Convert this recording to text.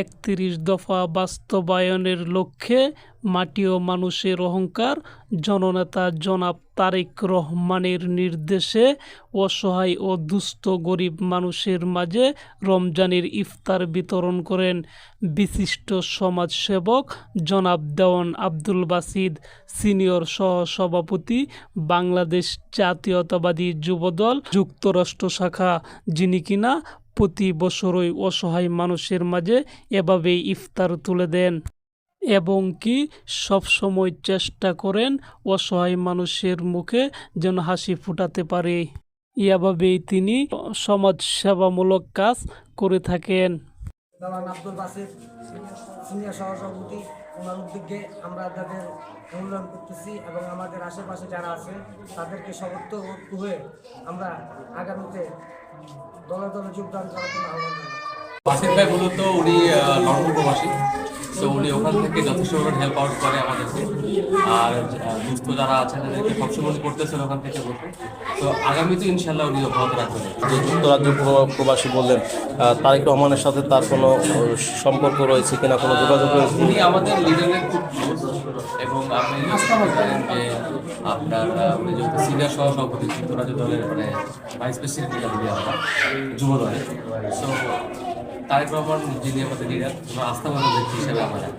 একত্রিশ দফা বাস্তবায়নের লক্ষ্যে মাটি ও মানুষের অহংকার, জননেতা জনাব তারেক রহমানের নির্দেশে অসহায় ও দুস্থ গরিব মানুষের মাঝে রমজানের ইফতার বিতরণ করেন বিশিষ্ট সমাজসেবক জনাব দেওয়ান আব্দুল বাসিদ, সিনিয়র সহসভাপতি বাংলাদেশ জাতীয়তাবাদী যুবদল, যুক্তরাষ্ট্র শাখা, যিনি কিনা প্রতি বছরই অসহায় মানুষের মাঝে এভাবেই ইফতার তুলে দেন। এবং কি সবসময় চেষ্টা করেন অসহায় মানুষের মুখে যেন হাসি ফুটাতে পারে। এভাবেই তিনি সমাজ সেবামূলক কাজ করে থাকেন। দালান আব্দুল বাসির সিনিয়র সহসভাপতি ওনার উদ্যোগে আমরা তাদের মূল্যায়ন করতেছি এবং আমাদের আশেপাশে যারা আছে, তাদেরকে সমর্থ হয়ে আমরা আগামীতে দলে দলে যোগদান করার জন্য আহ্বান জানাই বাসির ভাই মূলত উনি প্রবাসী। তো উনি ওখান থেকে যথেষ্ট হেল্প আউট করে আমাদেরকে। আর দুস্থ যারা আছেন তাদেরকে সবসময় করতেছেন ওখান থেকে বসে তো আগামীতে ইনশাল্লাহ উনি অব্যাহত রাখবেন। যে যুক্তরাজ্য প্রবাসী বললেন তারেক রহমানের সাথে তার কোনো সম্পর্ক রয়েছে কিনা কোনো যোগাযোগ রয়েছে উনি আমাদের লিডারের খুব ক্লোজ এবং আপনি জানেন যে আপনার উনি যেহেতু সিনিয়র সহসভাপতি যুক্তরাজ্য দলের মানে ভাইস প্রেসিডেন্ট আমরা যুব দলের। সো তারেক রহমান যিনি আমাদের লিডার আস্থা ব্যক্তি হিসেবে আমরা জানি